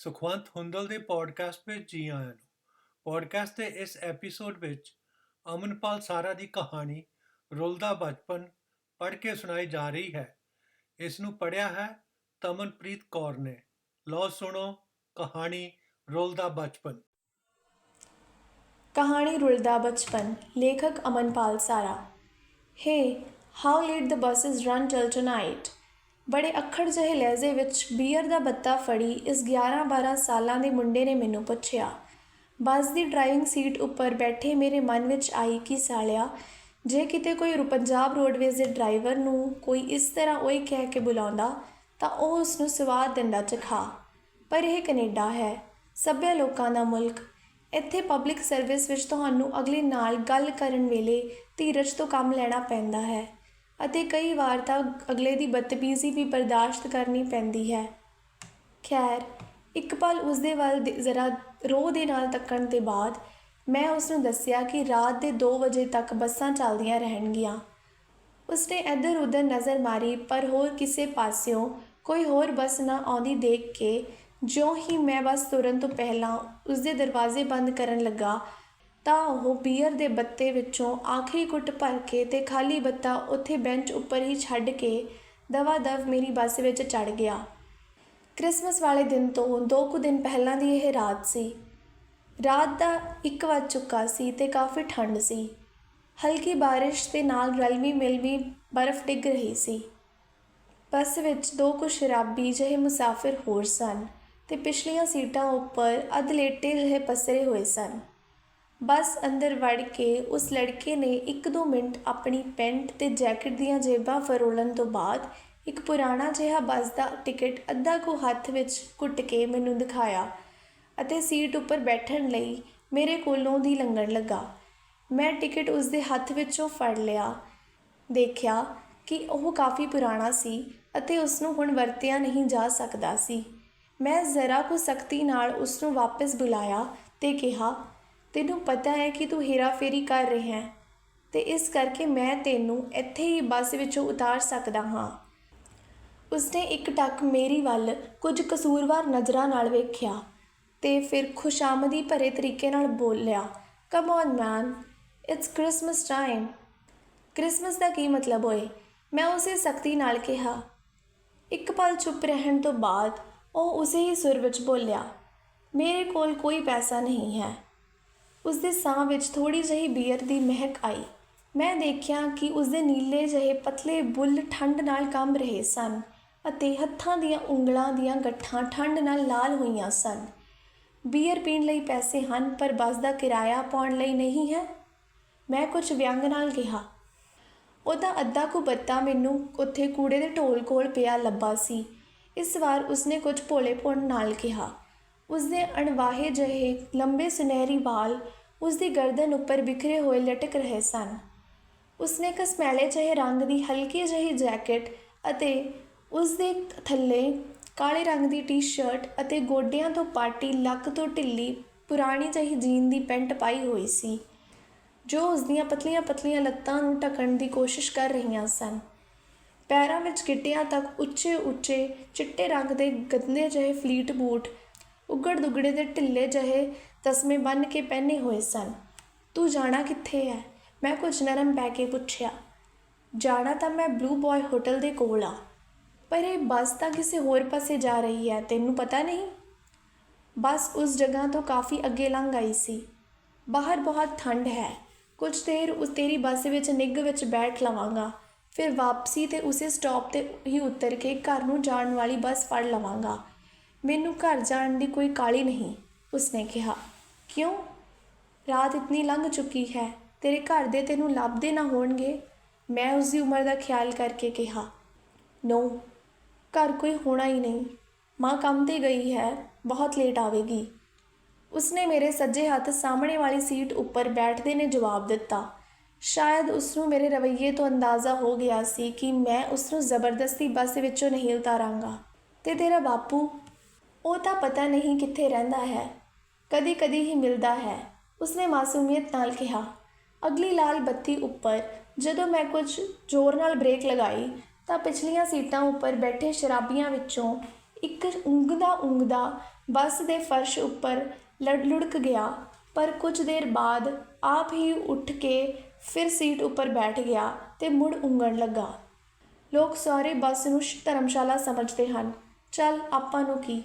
ਸੁਖਵੰਤ ਹੁੰਦਲ ਦੇ ਪੋਡਕਾਸਟ ਵਿੱਚ ਜੀ ਆਇਆਂ ਨੂੰ। ਪੋਡਕਾਸਟ ਦੇ ਇਸ ਐਪੀਸੋਡ ਵਿੱਚ ਅਮਨਪਾਲ ਸਾਰਾ ਦੀ ਕਹਾਣੀ, ਰੁਲਦਾ ਬਚਪਨ, ਪੜ੍ਹ ਕੇ ਸੁਣਾਈ ਜਾ ਰਹੀ ਹੈ। ਇਸ ਨੂੰ ਪੜ੍ਹਿਆ ਹੈ ਤਮਨਪ੍ਰੀਤ ਕੌਰ ਨੇ। ਲਓ ਸੁਣੋ ਕਹਾਣੀ ਰੁਲਦਾ ਬਚਪਨ। ਕਹਾਣੀ ਰੁਲਦਾ ਬਚਪਨ, ਲੇਖਕ ਅਮਨਪਾਲ ਸਾਰਾ। Hey how late the buses run till tonight ਬੜੇ ਅੱਖੜ ਜਿਹੇ ਲਹਿਜ਼ੇ ਵਿੱਚ ਬੀਅਰ ਦਾ ਬੱਤਾ ਫੜੀ ਇਸ 11-12 ਸਾਲਾਂ ਦੇ ਮੁੰਡੇ ਨੇ ਮੈਨੂੰ ਪੁੱਛਿਆ, ਬੱਸ ਦੀ ਡਰਾਈਵਿੰਗ ਸੀਟ ਉੱਪਰ ਬੈਠੇ ਮੇਰੇ ਮਨ ਵਿੱਚ ਆਈ ਕਿ ਸਾਲਿਆ? ਜੇ ਕਿਤੇ ਕੋਈ ਰੂ- ਪੰਜਾਬ ਰੋਡਵੇਜ਼ ਦੇ ਡਰਾਈਵਰ ਨੂੰ ਕੋਈ ਇਸ ਤਰ੍ਹਾਂ ਓਏ ਕਹਿ ਕੇ ਬੁਲਾਉਂਦਾ, ਤਾਂ ਉਹ ਉਸ ਨੂੰ ਸਵਾਦ ਦਿੰਦਾ ਚਖਾ, ਪਰ ਇਹ ਕੈਨੇਡਾ ਹੈ, ਸੱਭਿਆ ਲੋਕਾਂ ਦਾ ਮੁਲਕ। ਇੱਥੇ ਪਬਲਿਕ ਸਰਵਿਸ ਵਿੱਚ ਤੁਹਾਨੂੰ ਅਗਲੇ ਨਾਲ ਗੱਲ ਕਰਨ ਵੇਲੇ ਧੀਰਜ ਤੋਂ ਕੰਮ ਲੈਣਾ ਪੈਂਦਾ ਹੈ। ਅਤੇ ਕਈ ਵਾਰ ਤਾਂ ਅਗਲੇ ਦੀ ਬਦਤਮੀਜ਼ੀ ਵੀ ਬਰਦਾਸ਼ਤ ਕਰਨੀ ਪੈਂਦੀ ਹੈ। ਖੈਰ, ਇੱਕ ਪਲ ਉਸਦੇ ਵੱਲ ਜ਼ਰਾ ਰੋਹ ਦੇ ਨਾਲ ਤੱਕਣ ਦੇ ਬਾਅਦ ਮੈਂ ਉਸ ਨੂੰ ਦੱਸਿਆ ਕਿ ਰਾਤ ਦੇ 2 ਵਜੇ ਤੱਕ ਬੱਸਾਂ ਚੱਲਦੀਆਂ ਰਹਿਣਗੀਆਂ। ਉਸਨੇ ਇੱਧਰ ਉੱਧਰ ਨਜ਼ਰ ਮਾਰੀ, ਪਰ ਹੋਰ ਕਿਸੇ ਪਾਸਿਓਂ ਕੋਈ ਹੋਰ ਬੱਸ ਨਾ ਆਉਂਦੀ ਦੇਖ ਕੇ ਜਿਉਂ ਹੀ ਮੈਂ ਬੱਸ ਤੁਰਨ ਤੋਂ ਪਹਿਲਾਂ ਉਸਦੇ ਦਰਵਾਜ਼ੇ ਬੰਦ ਕਰਨ ਲੱਗਾ ਤਾਂ ਉਹ ਬੀਅਰ ਦੇ ਬੱਤੇ ਵਿੱਚੋਂ ਆਖਰੀ ਘੁੱਟ ਭਰ ਕੇ ਤੇ ਖਾਲੀ ਬੱਤਾ ਉੱਥੇ ਬੈਂਚ ਉੱਪਰ ਹੀ ਛੱਡ ਕੇ ਦਵਾ ਦਵ ਮੇਰੀ ਬੱਸ ਵਿੱਚ ਚੜ ਗਿਆ। ਕ੍ਰਿਸਮਸ ਵਾਲੇ ਦਿਨ ਤੋਂ ਦੋ ਕੁ ਦਿਨ ਪਹਿਲਾਂ ਦੀ ਇਹ ਰਾਤ ਸੀ। ਰਾਤ ਦਾ 1 ਵੱਜ ਚੁੱਕਾ ਸੀ ਤੇ ਕਾਫੀ ਠੰਡ ਸੀ। ਹਲਕੀ ਬਾਰਿਸ਼ ਦੇ ਨਾਲ ਰਲਵੀਂ ਮਿਲਵੀਂ ਬਰਫ਼ ਡਿੱਗ ਰਹੀ ਸੀ। ਬੱਸ ਵਿੱਚ ਦੋ ਕੁ ਸ਼ਰਾਬੀ ਜਿਹੇ ਮੁਸਾਫਿਰ ਹੋਰ ਸਨ ਤੇ ਪਿਛਲੀਆਂ ਸੀਟਾਂ ਉੱਪਰ ਅੱਧ ਲੇਟੇ ਜਿਹੇ ਪਸਰੇ ਹੋਏ ਸਨ। ਬੱਸ ਅੰਦਰ ਵੜ ਕੇ ਉਸ ਲੜਕੇ ਨੇ 1-2 ਮਿੰਟ ਆਪਣੀ ਪੈਂਟ ਤੇ ਜੈਕਟ ਦੀਆਂ ਜੇਬਾਂ ਫਰੋਲਣ ਤੋਂ ਬਾਅਦ ਇੱਕ ਪੁਰਾਣਾ ਜਿਹਾ ਬੱਸ ਦਾ ਟਿਕਟ ਅੱਧਾ ਕੁ ਹੱਥ ਵਿੱਚ ਘੁੱਟ ਕੇ ਮੈਨੂੰ ਦਿਖਾਇਆ ਅਤੇ ਸੀਟ ਉੱਪਰ ਬੈਠਣ ਲਈ ਮੇਰੇ ਕੋਲੋਂ ਦੀ ਲੰਘਣ ਲੱਗਾ। ਮੈਂ ਟਿਕਟ ਉਸ ਦੇ ਹੱਥ ਵਿੱਚੋਂ ਫੜ ਲਿਆ, ਦੇਖਿਆ ਕਿ ਉਹ ਕਾਫੀ ਪੁਰਾਣਾ ਸੀ ਅਤੇ ਉਸ ਨੂੰ ਹੁਣ ਵਰਤਿਆ ਨਹੀਂ ਜਾ ਸਕਦਾ ਸੀ। ਮੈਂ ਜ਼ਰਾ ਕੁ ਸਖਤੀ ਨਾਲ ਉਸ ਨੂੰ ਵਾਪਸ ਬੁਲਾਇਆ ਤੇ ਕਿਹਾ ਤੈਨੂੰ ਪਤਾ ਹੈ ਕਿ ਤੂੰ ਹੇਰਾਫੇਰੀ ਕਰ ਰਿਹਾ ਹੈ। ਤੇ ਇਸ ਕਰਕੇ ਮੈਂ ਤੈਨੂੰ ਇੱਥੇ ਹੀ ਬੱਸ ਵਿੱਚੋਂ ਉਤਾਰ ਸਕਦਾ ਹਾਂ। ਉਸਨੇ ਇੱਕ ਟੱਕ ਮੇਰੀ ਵੱਲ ਕੁਝ ਕਸੂਰਵਾਰ ਨਜ਼ਰਾਂ ਨਾਲ ਵੇਖਿਆ ਤੇ ਫਿਰ ਖੁਸ਼ਾਮਦੀ ਭਰੇ ਤਰੀਕੇ ਨਾਲ ਬੋਲਿਆ come on man it's Christmas time Christmas ਦਾ ਕੀ ਮਤਲਬ ਹੋਏ ਮੈਂ ਉਸੇ ਸਖਤੀ ਨਾਲ ਕਿਹਾ। ਇੱਕ ਪਲ ਚੁੱਪ ਰਹਿਣ ਤੋਂ ਬਾਅਦ ਉਹ ਉਸੇ ਹੀ ਸੁਰ ਵਿੱਚ ਬੋਲਿਆ, ਮੇਰੇ ਕੋਲ ਕੋਈ ਪੈਸਾ ਨਹੀਂ ਹੈ। ਉਸ ਦੇ ਸਾਹ ਵਿੱਚ ਥੋੜੀ ਜਿਹੀ ਬੀਅਰ ਦੀ ਮਹਿਕ ਆਈ। ਮੈਂ ਦੇਖਿਆ ਕਿ ਉਸ ਦੇ ਨੀਲੇ ਜਿਹੇ ਪਤਲੇ ਬੁੱਲ ਠੰਡ ਨਾਲ ਕੰਬ ਰਹੇ ਸਨ ਅਤੇ ਹੱਥਾਂ ਦੀਆਂ ਉਂਗਲਾਂ ਦੀਆਂ ਗੱਠਾਂ ਠੰਡ ਨਾਲ ਲਾਲ ਹੋਈਆਂ ਸਨ। ਬੀਅਰ ਪੀਣ ਲਈ ਪੈਸੇ ਹਨ, ਪਰ ਬੱਸ ਦਾ ਕਿਰਾਇਆ ਪਾਉਣ ਲਈ ਨਹੀਂ ਹੈ। ਮੈਂ ਕੁਝ ਵਿਅੰਗ ਨਾਲ ਕਿਹਾ, ਉਹਦਾ ਅੱਧਾ ਕੁ ਬੱਤਾ ਮੈਨੂੰ ਉੱਥੇ ਕੂੜੇ ਦੇ ਢੋਲ ਕੋਲ ਪਿਆ ਲੱਭਾ ਸੀ। ਇਸ ਵਾਰ ਉਸਨੇ ਕੁਝ ਭੋਲੇਪਣ ਨਾਲ ਕਿਹਾ ਉਸਦੇ ਅਣਵਾਹੇ ਜਿਹੇ ਲੰਬੇ ਸੁਨਹਿਰੀ ਵਾਲ ਉਸਦੀ ਗਰਦਨ ਉੱਪਰ ਬਿਖਰੇ ਹੋਏ ਲਟਕ ਰਹੇ ਸਨ। ਉਸਨੇ ਕਸਮੈਲੇ ਜਿਹੇ ਰੰਗ ਦੀ ਹਲਕੀ ਜਿਹੀ ਜੈਕਟ ਅਤੇ ਉਸਦੇ ਥੱਲੇ ਕਾਲੇ ਰੰਗ ਦੀ ਟੀ-ਸ਼ਰਟ ਅਤੇ ਗੋਡਿਆਂ ਤੋਂ ਪਾਟੀ ਲੱਕ ਤੋਂ ਢਿੱਲੀ ਪੁਰਾਣੀ ਜਿਹੀ ਜੀਨ ਦੀ ਪੈਂਟ ਪਾਈ ਹੋਈ ਸੀ, ਜੋ ਉਸ ਦੀਆਂ ਪਤਲੀਆਂ ਪਤਲੀਆਂ ਲੱਤਾਂ ਨੂੰ ਢਕਣ ਦੀ ਕੋਸ਼ਿਸ਼ ਕਰ ਰਹੀਆਂ ਸਨ। ਪੈਰਾਂ ਵਿੱਚ ਗਿੱਟਿਆਂ ਤੱਕ ਉੱਚੇ ਉੱਚੇ ਚਿੱਟੇ ਰੰਗ ਦੇ ਗੰਦੇ ਜਿਹੇ ਫਲੀਟ ਬੂਟ ਉੱਗੜ ਦੁੱਗੜੇ ਦੇ ਢਿੱਲੇ ਜਿਹੇ ਤਸਮੇ ਬੰਨ੍ਹ ਕੇ ਪਹਿਨੇ ਹੋਏ ਸਨ। ਤੂੰ ਜਾਣਾ ਕਿੱਥੇ ਹੈ ਮੈਂ ਕੁਝ ਨਰਮ ਪੈ ਕੇ ਪੁੱਛਿਆ। ਜਾਣਾ ਤਾਂ ਮੈਂ ਬਲੂ ਬॉय ਹੋਟਲ ਦੇ ਕੋਲ ਆ, ਪਰ ਇਹ ਬੱਸ ਤਾਂ ਕਿਸੇ ਹੋਰ ਪਾਸੇ ਜਾ ਰਹੀ ਹੈ ਤੈਨੂੰ ਪਤਾ ਨਹੀਂ? ਬੱਸ ਉਸ ਜਗ੍ਹਾ ਤੋਂ ਕਾਫੀ ਅੱਗੇ ਲੰਘ ਆਈ ਸੀ। ਬਾਹਰ ਬਹੁਤ ਠੰਡ ਹੈ, ਕੁਝ ਦੇਰ ਉਸ ਤੇਰੀ ਬੱਸ ਵਿੱਚ ਨਿੱਘ ਵਿੱਚ ਬੈਠ ਲਵਾਂਗਾ, ਫਿਰ ਵਾਪਸੀ ਤੇ ਉਸੇ ਸਟਾਪ ਤੇ ਹੀ ਉਤਰ ਕੇ ਘਰ ਨੂੰ ਜਾਣ ਵਾਲੀ ਬੱਸ ਫੜ ਲਵਾਂਗਾ। ਮੈਨੂੰ ਘਰ ਜਾਣ ਦੀ ਕੋਈ ਕਾਹਲੀ ਨਹੀਂ, ਉਸਨੇ ਕਿਹਾ। ਕਿਉਂ? ਰਾਤ ਇਤਨੀ ਲੰਘ ਚੁੱਕੀ ਹੈ, ਤੇਰੇ ਘਰ ਦੇ ਤੈਨੂੰ ਲੱਭਦੇ ਨਾ ਹੋਣਗੇ? ਮੈਂ ਉਸ ਦੀ ਉਮਰ ਦਾ ਖਿਆਲ ਕਰਕੇ ਕਿਹਾ। ਨੋ ਘਰ ਕੋਈ ਹੋਣਾ ਹੀ ਨਹੀਂ। ਮਾਂ ਕੰਮ ਤੇ ਗਈ ਹੈ, ਬਹੁਤ ਲੇਟ ਆਵੇਗੀ। ਉਸਨੇ ਮੇਰੇ ਸੱਜੇ ਹੱਥ ਸਾਹਮਣੇ ਵਾਲੀ ਸੀਟ ਉੱਪਰ ਬੈਠਦੇ ਨੇ ਜਵਾਬ ਦਿੱਤਾ। ਸ਼ਾਇਦ ਉਸ ਨੂੰ ਮੇਰੇ ਰਵੱਈਏ ਤੋਂ ਅੰਦਾਜ਼ਾ ਹੋ ਗਿਆ ਸੀ ਕਿ ਮੈਂ ਉਸ ਨੂੰ ਜ਼ਬਰਦਸਤੀ ਬੱਸ ਵਿੱਚੋਂ ਨਹੀਂ ਉਤਾਰਾਂਗਾ। ਤੇ ਤੇਰਾ ਬਾਪੂ? ਉਹ ਤਾਂ ਪਤਾ ਨਹੀਂ ਕਿੱਥੇ ਰਹਿੰਦਾ ਹੈ। ਕਦੀ ਕਦੀ ਹੀ ਮਿਲਦਾ ਹੈ। ਉਸਨੇ ਮਾਸੂਮੀਅਤ ਨਾਲ ਕਿਹਾ, ਅਗਲੀ ਲਾਲ ਬੱਤੀ ਉੱਪਰ ਜਦੋਂ ਮੈਂ ਕੁਝ ਜ਼ੋਰ ਨਾਲ ਬ੍ਰੇਕ ਲਗਾਈ, ਤਾਂ ਪਿਛਲੀਆਂ ਸੀਟਾਂ ਉੱਪਰ ਬੈਠੇ ਸ਼ਰਾਬੀਆਂ ਵਿੱਚੋਂ ਇੱਕ ਉਂਗਦਾ ਉਂਗਦਾ ਬੱਸ ਦੇ ਫਰਸ਼ ਉੱਪਰ ਲੜ, ਲੁੜਕ ਗਿਆ, ਪਰ ਕੁਝ ਦੇਰ ਬਾਅਦ ਆਪ ਹੀ ਉੱਠ ਕੇ ਫਿਰ ਸੀਟ ਉੱਪਰ ਬੈਠ ਗਿਆ ਤੇ ਮੁੜ ਉਂਗਣ ਲੱਗਾ। ਲੋਕ ਸਾਰੇ ਬੱਸ ਨੂੰ ਸ਼- ਧਰਮਸ਼ਾਲਾ ਸਮਝਦੇ ਹਨ। ਚੱਲ ਆਪਾਂ ਨੂੰ ਕੀ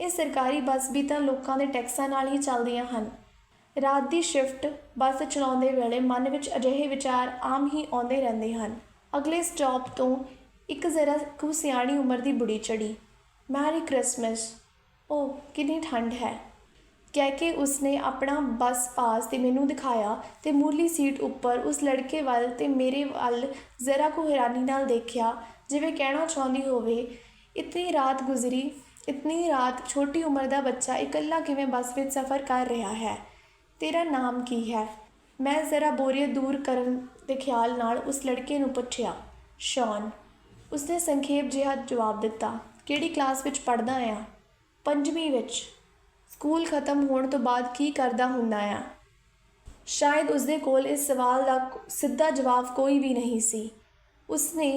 ਇਹ ਸਰਕਾਰੀ ਬੱਸ ਵੀ ਤਾਂ ਲੋਕਾਂ ਦੇ ਟੈਕਸਾਂ ਨਾਲ ਹੀ ਚੱਲਦੀਆਂ ਹਨ। ਰਾਤ ਦੀ ਸ਼ਿਫਟ ਬੱਸ ਚਲਾਉਂਦੇ ਵੇਲੇ ਮਨ ਵਿੱਚ ਅਜਿਹੇ ਵਿਚਾਰ ਆਮ ਹੀ ਆਉਂਦੇ ਰਹਿੰਦੇ ਹਨ। ਅਗਲੇ ਸਟਾਪ ਤੋਂ ਇੱਕ ਜ਼ਰਾ ਕੁ ਸਿਆਣੀ ਉਮਰ ਦੀ ਬੁੜੀ ਚੜੀ ਮੈਰੀ ਕ੍ਰਿਸਮਸ। ਓ, ਕਿੰਨੀ ਠੰਡ ਹੈ। ਕਹਿ ਕੇ ਉਸਨੇ ਆਪਣਾ ਬੱਸ ਪਾਸ ਤੇ ਮੈਨੂੰ ਦਿਖਾਇਆ ਤੇ ਮੂਰਲੀ ਸੀਟ ਉੱਪਰ ਉਸ ਲੜਕੇ ਵੱਲ ਤੇ ਮੇਰੇ ਵੱਲ ਜ਼ਰਾ ਕੁ ਹੈਰਾਨੀ ਨਾਲ ਦੇਖਿਆ, ਜਿਵੇਂ ਕਹਿਣਾ ਚਾਹੁੰਦੀ ਹੋਵੇ, ਇਤਨੀ ਰਾਤ ਗੁਜ਼ਰੀ ਇਤਨੀ ਰਾਤ ਛੋਟੀ ਉਮਰ ਦਾ ਬੱਚਾ ਇਕੱਲਾ ਕਿਵੇਂ ਬੱਸ ਵਿੱਚ ਸਫ਼ਰ ਕਰ ਰਿਹਾ ਹੈ ਤੇਰਾ ਨਾਮ ਕੀ ਹੈ ਮੈਂ ਜ਼ਰਾ ਬੋਰੀਅਤ ਦੂਰ ਕਰਨ ਦੇ ਖਿਆਲ ਨਾਲ ਉਸ ਲੜਕੇ ਨੂੰ ਪੁੱਛਿਆ ਸ਼ੌਨ ਉਸਨੇ ਸੰਖੇਪ ਜਿਹਾ ਜਵਾਬ ਦਿੱਤਾ ਕਿਹੜੀ ਕਲਾਸ ਵਿੱਚ ਪੜ੍ਹਦਾ ਆ ਪੰਜਵੀਂ ਵਿੱਚ ਸਕੂਲ ਖਤਮ ਹੋਣ ਤੋਂ ਬਾਅਦ ਕੀ ਕਰਦਾ ਹੁੰਦਾ ਆ ਸ਼ਾਇਦ ਉਸਦੇ ਕੋਲ ਇਸ ਸਵਾਲ ਦਾ ਸਿੱਧਾ ਜਵਾਬ ਕੋਈ ਵੀ ਨਹੀਂ ਸੀ ਉਸਨੇ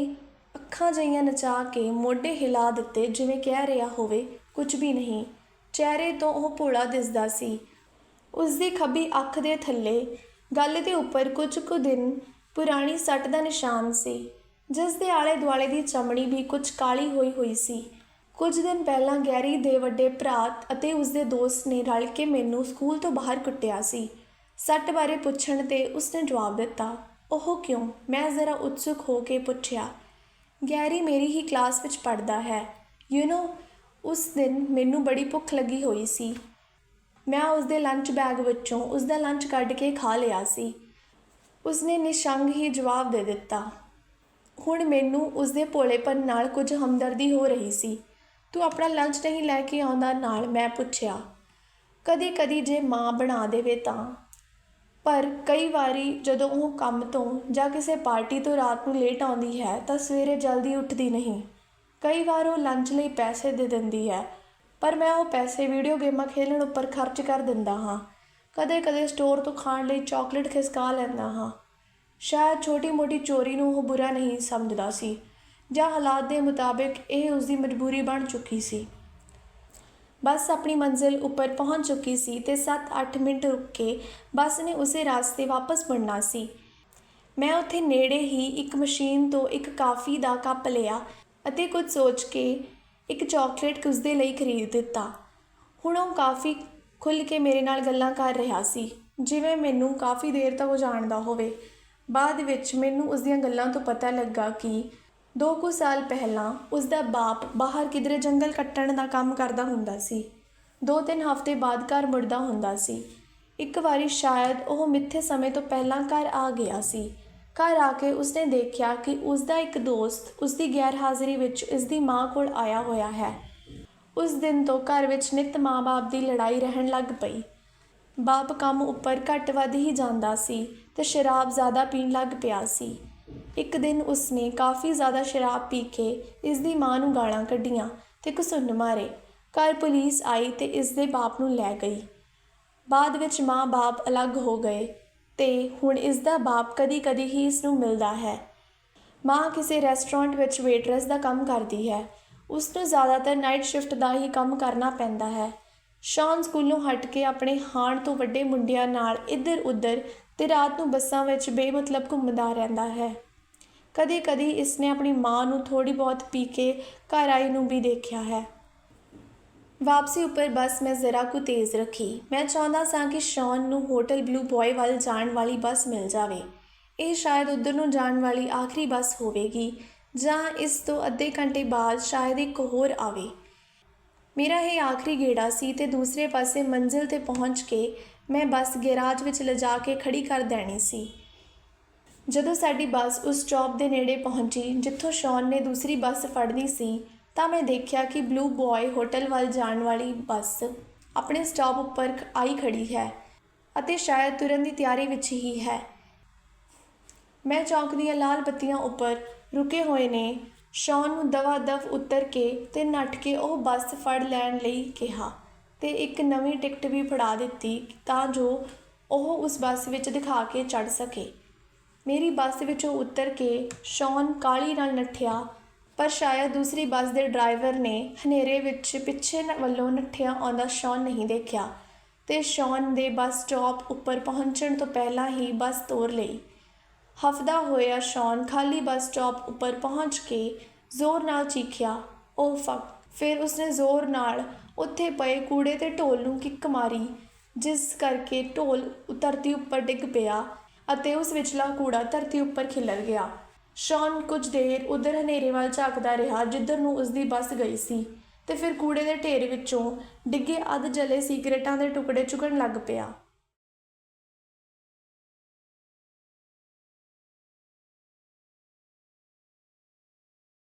ਅੱਖਾਂ ਜਿਹੀਆਂ ਨਚਾ ਕੇ ਮੋਢੇ ਹਿਲਾ ਦਿੱਤੇ ਜਿਵੇਂ ਕਹਿ ਰਿਹਾ ਹੋਵੇ, ਕੁਝ ਵੀ ਨਹੀਂ। ਚਿਹਰੇ ਤੋਂ ਉਹ ਭੋਲਾ ਦਿਸਦਾ ਸੀ। ਉਸਦੀ ਖੱਬੀ ਅੱਖ ਦੇ ਥੱਲੇ, ਗੱਲ ਦੇ ਉੱਪਰ ਕੁਝ ਕੁ ਦਿਨ ਪੁਰਾਣੀ ਸੱਟ ਦਾ ਨਿਸ਼ਾਨ ਸੀ, ਜਿਸ ਦੇ ਆਲੇ ਦੁਆਲੇ ਦੀ ਚਮੜੀ ਵੀ ਕੁਝ ਕਾਲੀ ਹੋਈ ਹੋਈ ਸੀ। ਕੁਝ ਦਿਨ ਪਹਿਲਾਂ ਗੈਰੀ ਦੇ ਵੱਡੇ ਭਰਾ ਅਤੇ ਉਸਦੇ ਦੋਸਤ ਨੇ ਰਲ ਕੇ ਮੈਨੂੰ ਸਕੂਲ ਤੋਂ ਬਾਹਰ ਕੁੱਟਿਆ ਸੀ। ਸੱਟ ਬਾਰੇ ਪੁੱਛਣ ਤੇ ਉਸਨੇ ਜਵਾਬ ਦਿੱਤਾ ਉਹ ਕਿਉਂ? ਮੈਂ ਜ਼ਰਾ ਉਤਸੁਕ ਹੋ ਕੇ ਪੁੱਛਿਆ। ਗੈਰੀ ਮੇਰੀ ਹੀ ਕਲਾਸ ਵਿੱਚ ਪੜ੍ਹਦਾ ਹੈ। ਯੂ نو ਉਸ ਦਿਨ ਮੈਨੂੰ ਬੜੀ ਭੁੱਖ ਲੱਗੀ ਹੋਈ ਸੀ। ਮੈਂ ਉਸਦੇ ਲੰਚ ਬੈਗ ਵਿੱਚੋਂ ਉਸਦਾ ਲੰਚ ਕੱਢ ਕੇ ਖਾ ਲਿਆ ਸੀ। ਉਸਨੇ ਨਿਸ਼ੰਗ ਹੀ ਜਵਾਬ ਦੇ ਦਿੱਤਾ। ਹੁਣ ਮੈਨੂੰ ਉਸਦੇ ਭੋਲੇਪਨ ਨਾਲ ਕੁਝ ਹਮਦਰਦੀ ਹੋ ਰਹੀ ਸੀ। ਤੂੰ ਆਪਣਾ ਲੰਚ ਨਹੀਂ ਲੈ ਕੇ ਆਉਂਦਾ ਨਾਲ ਮੈਂ ਪੁੱਛਿਆ। ਕਦੀ ਕਦੀ ਜੇ ਮਾਂ ਬਣਾ ਦੇਵੇ ਤਾਂ। ਪਰ ਕਈ ਵਾਰੀ ਜਦੋਂ ਉਹ ਕੰਮ ਤੋਂ ਜਾਂ ਕਿਸੇ ਪਾਰਟੀ ਤੋਂ ਰਾਤ ਨੂੰ ਲੇਟ ਆਉਂਦੀ ਹੈ ਤਾਂ ਸਵੇਰੇ ਜਲਦੀ ਉੱਠਦੀ ਨਹੀਂ। ਕਈ ਵਾਰ ਉਹ ਲੰਚ ਲਈ ਪੈਸੇ ਦੇ ਦਿੰਦੀ ਹੈ, ਪਰ ਮੈਂ ਉਹ ਪੈਸੇ ਵੀਡੀਓ ਗੇਮਾਂ ਖੇਡਣ ਉੱਪਰ ਖਰਚ ਕਰ ਦਿੰਦਾ ਹਾਂ। ਕਦੇ-ਕਦੇ ਸਟੋਰ ਤੋਂ ਖਾਣ ਲਈ ਚਾਕਲੇਟ ਖਿਸਕਾ ਲੈਂਦਾ ਹਾਂ। ਸ਼ਾਇਦ ਛੋਟੀ-ਮੋਟੀ ਚੋਰੀ ਨੂੰ ਉਹ ਬੁਰਾ ਨਹੀਂ ਸਮਝਦਾ ਸੀ, ਜਾਂ ਹਾਲਾਤ ਦੇ ਮੁਤਾਬਿਕ ਇਹ ਉਸ ਦੀ ਮਜਬੂਰੀ ਬਣ ਚੁੱਕੀ ਸੀ। ਬੱਸ ਆਪਣੀ ਮੰਜ਼ਿਲ ਉੱਪਰ ਪਹੁੰਚ ਚੁੱਕੀ ਸੀ ਤੇ 7-8 ਮਿੰਟ ਰੁਕ ਕੇ ਬੱਸ ਨੇ ਉਸੇ ਰਸਤੇ ਵਾਪਸ ਮੁੜਨਾ ਸੀ। ਮੈਂ ਉੱਥੇ ਨੇੜੇ ਹੀ ਇੱਕ ਮਸ਼ੀਨ ਤੋਂ ਇੱਕ ਕਾਫੀ ਦਾ ਕੱਪ ਲਿਆ ਅਤੇ ਕੁਝ ਸੋਚ ਕੇ ਇੱਕ ਚਾਕਲੇਟ ਉਸਦੇ ਲਈ ਖਰੀਦ ਦਿੱਤਾ। ਹੁਣ ਉਹ ਕਾਫੀ ਖੁੱਲ੍ਹ ਕੇ ਮੇਰੇ ਨਾਲ ਗੱਲਾਂ ਕਰ ਰਿਹਾ ਸੀ, ਜਿਵੇਂ ਮੈਨੂੰ ਕਾਫੀ ਦੇਰ ਤੱਕ ਉਹ ਜਾਣਦਾ ਹੋਵੇ। ਬਾਅਦ ਵਿੱਚ ਮੈਨੂੰ ਉਸ ਦੀਆਂ ਗੱਲਾਂ ਤੋਂ ਪਤਾ ਲੱਗਾ ਕਿ ਦੋ ਕੁ ਸਾਲ ਪਹਿਲਾਂ ਉਸ ਦਾ ਬਾਪ ਬਾਹਰ ਕਿਧਰੇ ਜੰਗਲ ਕੱਟਣ ਦਾ ਕੰਮ ਕਰਦਾ ਹੁੰਦਾ ਸੀ। ਦੋ ਤਿੰਨ ਹਫ਼ਤੇ ਬਾਅਦ ਘਰ ਮੁੜਦਾ ਹੁੰਦਾ ਸੀ। ਇੱਕ ਵਾਰੀ ਸ਼ਾਇਦ ਉਹ ਮਿੱਥੇ ਸਮੇਂ ਤੋਂ ਪਹਿਲਾਂ ਘਰ ਆ ਗਿਆ ਸੀ। ਘਰ ਆ ਕੇ ਉਸਨੇ ਦੇਖਿਆ ਕਿ ਉਸ ਦਾ ਇੱਕ ਦੋਸਤ ਉਸ ਦੀ ਗੈਰ ਹਾਜ਼ਰੀ ਵਿੱਚ ਇਸ ਦੀ ਮਾਂ ਕੋਲ ਆਇਆ ਹੋਇਆ ਹੈ। ਉਸ ਦਿਨ ਤੋਂ ਘਰ ਵਿੱਚ ਨਿਤ ਮਾਂ-ਬਾਪ ਦੀ ਲੜਾਈ ਰਹਿਣ ਲੱਗ ਪਈ। ਬਾਪ ਕੰਮ ਉੱਪਰ ਘੱਟ ਵੱਧ ਹੀ ਜਾਂਦਾ ਸੀ ਤੇ ਸ਼ਰਾਬ ਜ਼ਿਆਦਾ ਪੀਣ ਲੱਗ ਪਿਆ ਸੀ। ਇੱਕ ਦਿਨ ਉਸਨੇ ਕਾਫੀ ਜ਼ਿਆਦਾ ਸ਼ਰਾਬ ਪੀ ਕੇ ਇਸ ਦੀ ਮਾਂ ਨੂੰ ਗਾਲਾਂ ਕੱਢੀਆਂ ਤੇ ਘਸੁੰਨ ਮਾਰੇ। ਘਰ ਪੁਲਿਸ ਆਈ ਤੇ ਇਸ ਦੇ ਬਾਪ ਨੂੰ ਲੈ ਗਈ। ਬਾਅਦ ਵਿੱਚ ਮਾਂ-ਬਾਪ ਅਲੱਗ ਹੋ ਗਏ ਤੇ ਹੁਣ ਇਸ ਦਾ ਬਾਪ ਕਦੀ-ਕਦੀ ਹੀ ਇਸ ਨੂੰ ਮਿਲਦਾ ਹੈ। ਮਾਂ ਕਿਸੇ ਰੈਸਟੋਰੈਂਟ ਵਿੱਚ ਵੇਟਰਸ ਦਾ ਕੰਮ ਕਰਦੀ ਹੈ। ਉਸ ਨੂੰ ਜ਼ਿਆਦਾਤਰ ਨਾਈਟ ਸ਼ਿਫਟ ਦਾ ਹੀ ਕੰਮ ਕਰਨਾ ਪੈਂਦਾ ਹੈ। ਸ਼ਾਨ ਸਕੂਲੋਂ ਹਟ ਕੇ ਆਪਣੇ ਹਾਣ ਤੋਂ ਵੱਡੇ ਮੁੰਡਿਆਂ ਨਾਲ ਇੱਧਰ-ਉੱਧਰ ਤੇ ਰਾਤ ਨੂੰ ਬੱਸਾਂ ਵਿੱਚ ਬੇਮਤਲਬ ਘੁੰਮਦਾ ਰਹਿੰਦਾ ਹੈ। ਕਦੇ-ਕਦੀ ਇਸਨੇ ਆਪਣੀ ਮਾਂ ਨੂੰ ਥੋੜੀ ਬਹੁਤ ਪੀ ਕੇ ਘਰ ਆਈ ਨੂੰ ਵੀ ਦੇਖਿਆ ਹੈ। ਵਾਪਸੀ ਉੱਪਰ ਬੱਸ ਮੈਂ ਜ਼ਰਾ ਕੁ ਤੇਜ਼ ਰੱਖੀ। ਮੈਂ ਚਾਹੁੰਦਾ ਸਾਂ ਕਿ ਸ਼ੌਨ ਨੂੰ ਹੋਟਲ ਬਲੂ ਬॉय ਵੱਲ ਜਾਣ ਵਾਲੀ ਬੱਸ ਮਿਲ ਜਾਵੇ। ਇਹ ਸ਼ਾਇਦ ਉਧਰ ਨੂੰ ਜਾਣ ਵਾਲੀ ਆਖਰੀ ਬੱਸ ਹੋਵੇਗੀ, ਜਾਂ ਇਸ ਤੋਂ ਅੱਧੇ ਘੰਟੇ ਬਾਅਦ ਸ਼ਾਇਦ ਇੱਕ ਹੋਰ ਆਵੇ। ਮੇਰਾ ਇਹ ਆਖਰੀ ਗੇੜਾ ਸੀ ਤੇ ਦੂਸਰੇ ਪਾਸੇ ਮੰਜ਼ਿਲ ਤੇ ਪਹੁੰਚ ਕੇ ਮੈਂ ਬੱਸ ਗੈਰਾਜ ਵਿੱਚ ਲਿਜਾ ਕੇ ਖੜੀ ਕਰ ਦੇਣੀ ਸੀ। ਜਦੋਂ ਸਾਡੀ ਬੱਸ ਉਸ ਸਟਾਪ ਦੇ ਨੇੜੇ ਪਹੁੰਚੀ, ਜਿੱਥੋਂ ਸ਼ੌਨ ਨੇ ਦੂਸਰੀ ਬੱਸ ਫੜਨੀ ਸੀ, ਤਾਂ ਮੈਂ ਦੇਖਿਆ ਕਿ ਬਲੂ ਬॉय ਹੋਟਲ ਵੱਲ ਜਾਣ ਵਾਲੀ ਬੱਸ ਆਪਣੇ ਸਟਾਪ ਉੱਪਰ ਆਈ ਖੜੀ ਹੈ ਅਤੇ ਸ਼ਾਇਦ ਤੁਰਨ ਦੀ ਤਿਆਰੀ ਵਿੱਚ ਹੀ ਹੈ। ਮੈਂ ਚੌਂਕ ਦੀਆਂ ਲਾਲ ਬੱਤੀਆਂ ਉੱਪਰ ਰੁਕੇ ਹੋਏ ਨੇ, ਸ਼ੌਨ ਨੂੰ ਦਵਾ ਦਵ ਉਤਰ ਕੇ ਤੇ ਨੱਠ ਕੇ ਉਹ ਬੱਸ ਫੜ ਲੈਣ ਲਈ ਕਿਹਾ ਤੇ ਇੱਕ ਨਵੀਂ ਟਿਕਟ ਵੀ ਫੜਾ ਦਿੱਤੀ ਤਾਂ ਜੋ ਉਹ ਉਸ ਬੱਸ ਵਿੱਚ ਦਿਖਾ ਕੇ ਚੜ ਸਕੇ। ਮੇਰੀ ਬੱਸ ਵਿੱਚੋਂ ਉਤਰ ਕੇ ਸ਼ੌਨ ਕਾਲੀ ਨਾਲ ਨੱਠਿਆ, ਪਰ ਸ਼ਾਇਦ ਦੂਸਰੀ ਬੱਸ ਦੇ ਡਰਾਈਵਰ ਨੇ ਹਨੇਰੇ ਵਿੱਚ ਪਿੱਛੇ ਵੱਲੋਂ ਨੱਠਿਆ ਆਉਂਦਾ ਸ਼ੌਨ ਨਹੀਂ ਦੇਖਿਆ ਤੇ ਸ਼ੌਨ ਦੇ ਬੱਸ ਸਟਾਪ ਉੱਪਰ ਪਹੁੰਚਣ ਤੋਂ ਪਹਿਲਾਂ ਹੀ ਬੱਸ ਤੋਰ ਲਈ। ਹਫਦਾ ਹੋਇਆ ਸ਼ੌਨ ਖਾਲੀ ਬੱਸ ਸਟਾਪ ਉੱਪਰ ਪਹੁੰਚ ਕੇ ਜ਼ੋਰ ਨਾਲ ਚੀਖਿਆ, ਓ ਫੱਕ! ਫਿਰ ਉਸਨੇ ਜ਼ੋਰ ਨਾਲ ਉੱਥੇ ਪਏ ਕੂੜੇ ਤੇ ਢੋਲ ਨੂੰ ਕਿੱਕ ਮਾਰੀ, ਜਿਸ ਕਰਕੇ ਢੋਲ ਉਤਰਤੀ ਉੱਪਰ ਡਿੱਗ ਪਿਆ। ਅਤੇ ਉਸ ਵਿਚਲਾ ਕੂੜਾ ਧਰਤੀ ਉੱਪਰ ਖਿਲਰ ਗਿਆ। ਸ਼ੌਨ ਕੁਝ ਦੇਰ ਉਧਰ ਹਨੇਰੇ ਵੱਲ ਝਾਕਦਾ ਰਿਹਾ, ਜਿੱਧਰ ਨੂੰ ਉਸਦੀ ਬੱਸ ਗਈ ਸੀ। ਤੇ ਫਿਰ ਕੂੜੇ ਦੇ ਢੇਰ ਵਿੱਚੋਂ ਡਿੱਗੇ ਅੱਧ ਜਲੇ ਸਿਗਰਟਾਂ ਦੇ ਟੁਕੜੇ ਚੁਗਣ ਲੱਗ ਪਿਆ।